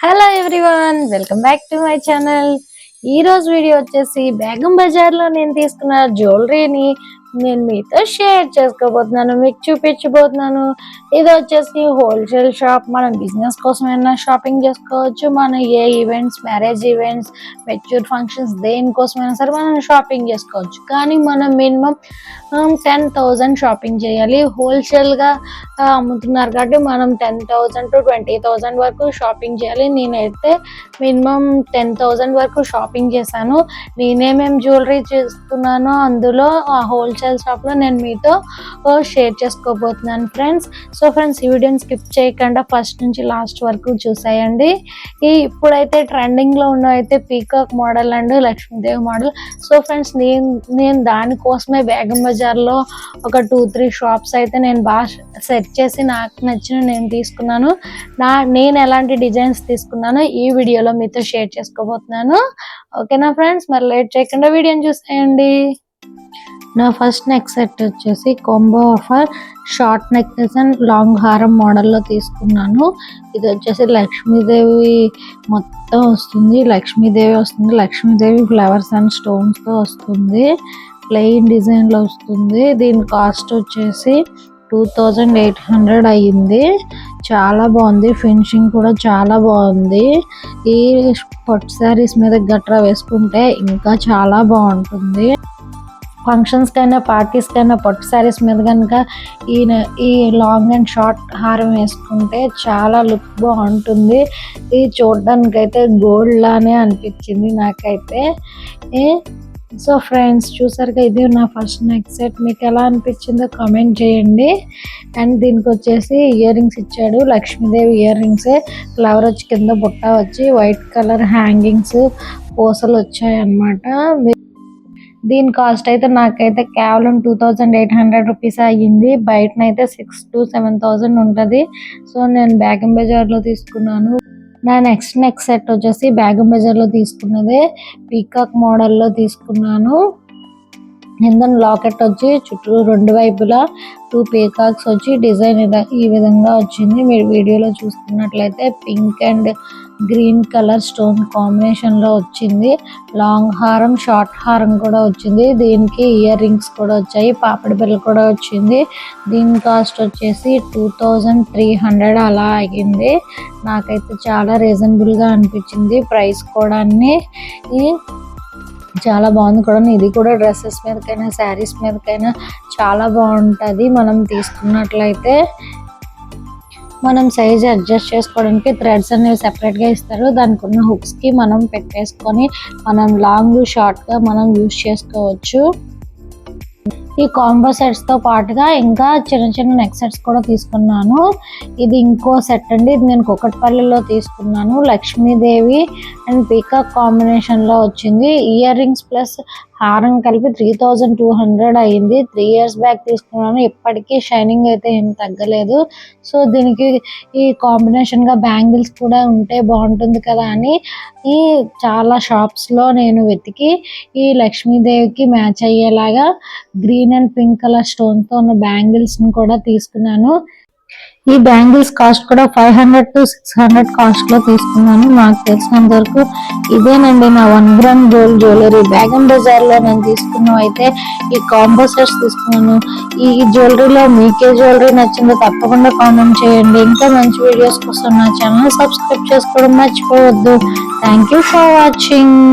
Hello everyone welcome back to my channel ఈ రోజు video వచ్చేసి బేగం బజార్లో నేను తీసుకున్న జ్యువెలరీని నేను మీతో షేర్ చేసుకోబోతున్నాను మీకు చూపించబోతున్నాను. ఇది వచ్చేసి హోల్సేల్ షాప్. మనం బిజినెస్ కోసం ఏమైనా షాపింగ్ చేసుకోవచ్చు మన ఏ events marriage events mature functions దేనికోసమైనా సరే మనం షాపింగ్ చేసుకోవచ్చు. కానీ మనం మినిమం టెన్ థౌజండ్ షాపింగ్ చేయాలి. హోల్సేల్గా అమ్ముతున్నారు కాబట్టి మనం ten thousand to twenty thousand వరకు షాపింగ్ చేయాలి. నేనైతే మినిమం టెన్ థౌజండ్ వరకు షాపింగ్ చేశాను. నేనేమేం జ్యువెలరీ చేస్తున్నానో. అందులో ఆ హోల్సేల్ షాప్లో నేను మీతో షేర్ చేసుకోబోతున్నాను ఫ్రెండ్స్ సో ఫ్రెండ్స్ ఈ వీడియోని స్కిప్ చేయకుండా ఫస్ట్ నుంచి లాస్ట్ వరకు చూసేయండి. ఈ ఇప్పుడైతే ట్రెండింగ్లో ఉన్న అయితే peacock model and Lakshmidevi model so friends నేను నేను దానికోసమే బేగం బజార్లో ఒక టూ త్రీ షాప్స్ అయితే నేను బాగా సెట్ చేసి నాకు నచ్చిన నేను తీసుకున్నాను. నా నేను ఎలాంటి డిజైన్స్ తీసుకున్నానో ఈ వీడియోలో మీతో షేర్ చేసుకోబోతున్నాను. ఓకేనా ఫ్రెండ్స్ మరి లేట్ చేయకుండా వీడియోని చూసేయండి. నా ఫస్ట్ నెక్ సెట్ వచ్చేసి combo offer short necklace and long హారం మోడల్లో తీసుకున్నాను. ఇది వచ్చేసి లక్ష్మీదేవి మొత్తం వస్తుంది. లక్ష్మీదేవి వస్తుంది. లక్ష్మీదేవి ఫ్లవర్స్ అండ్ స్టోన్స్తో వస్తుంది. ప్లెయిన్ డిజైన్లో వస్తుంది. దీని కాస్ట్ వచ్చేసి టూ థౌజండ్ ఎయిట్ హండ్రెడ్ అయ్యింది. చాలా బాగుంది. ఫినిషింగ్ కూడా చాలా బాగుంది. ఈ పట్టు శారీస్ మీద గట్రా వేసుకుంటే ఇంకా చాలా బాగుంటుంది. ఫంక్షన్స్ కైనా పార్టీస్ కైనా పట్టు శారీస్ మీద కనుక ఈ ఈ లాంగ్ అండ్ షార్ట్ హారం వేసుకుంటే చాలా లుక్ బాగుంటుంది. ఇది చూడడానికైతే అయితే గోల్డ్ లానే అనిపించింది నాకైతే. సో ఫ్రెండ్స్ చూసారుగా ఇది నా ఫస్ట్ నెక్ సెట్ మీకు ఎలా అనిపించిందో కామెంట్ చేయండి. అండ్ దీనికి వచ్చేసి ఇయర్ రింగ్స్ ఇచ్చాడు లక్ష్మీదేవి ఇయర్ రింగ్స్ ఫ్లవర్ వచ్చి కింద బుట్ట వచ్చి వైట్ కలర్ హ్యాంగింగ్స్ పూసలు వచ్చాయన్నమాట దీని కాస్ట్ అయితే నాకైతే కేవలం two thousand eight hundred rupees అయ్యింది. బయటనైతే సిక్స్ టు సెవెన్ థౌజండ్ ఉంటుంది. సో నేను బేగం బజార్లో తీసుకున్నాను. నా నెక్స్ట్ నెక్స్ట్ సెట్ వచ్చేసి బేగం బజార్లో తీసుకున్నదే పీకాక్ మోడల్లో తీసుకున్నాను. ఇందన్ లాకెట్ వచ్చి చుట్టూ రెండు వైపులా టూ పీకాక్స్ వచ్చి డిజైన్ ఇలా- ఈ విధంగా వచ్చింది. మీరు వీడియోలో చూస్తున్నట్లయితే pink and green colour stone కాంబినేషన్లో వచ్చింది. లాంగ్ హారం షార్ట్ హారం కూడా వచ్చింది. దీనికి ఇయర్ రింగ్స్ కూడా వచ్చాయి. పాపడి బిల్ల కూడా వచ్చింది. దీని కాస్ట్ వచ్చేసి టూ థౌజండ్ త్రీ హండ్రెడ్ అలా అయ్యింది. నాకైతే చాలా రీజనబుల్గా అనిపించింది. ప్రైస్ కూడా అన్ని చాలా బాగుంది కూడా. ఇది కూడా డ్రెస్సెస్ మీదకైనా శారీస్ మీదకైనా చాలా బాగుంటుంది. మనం తీసుకున్నట్లయితే మనం సైజ్ అడ్జస్ట్ చేసుకోవడానికి థ్రెడ్స్ అనేవి సెపరేట్గా ఇస్తారు. దానికి ఉన్న హుక్స్కి మనం పెట్టేసుకొని మనం లాంగ్ షార్ట్గా మనం యూస్ చేసుకోవచ్చు. ఈ కాంబో సెట్స్తో పాటుగా ఇంకా చిన్న చిన్న నెక్ సెట్స్ కూడా తీసుకున్నాను. ఇది ఇంకో సెట్ అండి. ఇది నేను కుకట్పల్లిలో తీసుకున్నాను. లక్ష్మీదేవి అండ్ పీకాక్ కాంబినేషన్లో వచ్చింది. ఇయర్ రింగ్స్ ప్లస్ హారం కలిపి త్రీ థౌజండ్ టూ హండ్రెడ్ అయింది. త్రీ ఇయర్స్ బ్యాక్ తీసుకున్నాను. ఇప్పటికీ షైనింగ్ అయితే ఏం తగ్గలేదు. సో దీనికి ఈ కాంబినేషన్గా బ్యాంగిల్స్ కూడా ఉంటే బాగుంటుంది కదా అని ఈ చాలా షాప్స్లో నేను వెతికి ఈ లక్ష్మీదేవికి మ్యాచ్ అయ్యేలాగా గ్రీన్ అండ్ పింక్ కలర్ స్టోన్తో ఉన్న బ్యాంగిల్స్ని కూడా తీసుకున్నాను. ఈ బ్యాంగిల్స్ కాస్ట్ కూడా five hundred to six hundred కాస్ట్లో తీసుకున్నాను. నాకు తెలిసినంత వరకు ఇదేనండి నా one gram gold jewellery. Begum బజార్లో నేను తీసుకున్నవి అయితే ఈ కాంబో సెట్స్ తీసుకున్నాను. ఈ జ్యువెలరీలో మీకే జ్యువెలరీ నచ్చిందో తప్పకుండా కామెంట్ చేయండి. ఇంకా మంచి వీడియోస్ కోసం నా ఛానల్ సబ్స్క్రైబ్ చేసుకోవడం మర్చిపోవద్దు. Thank you for watching.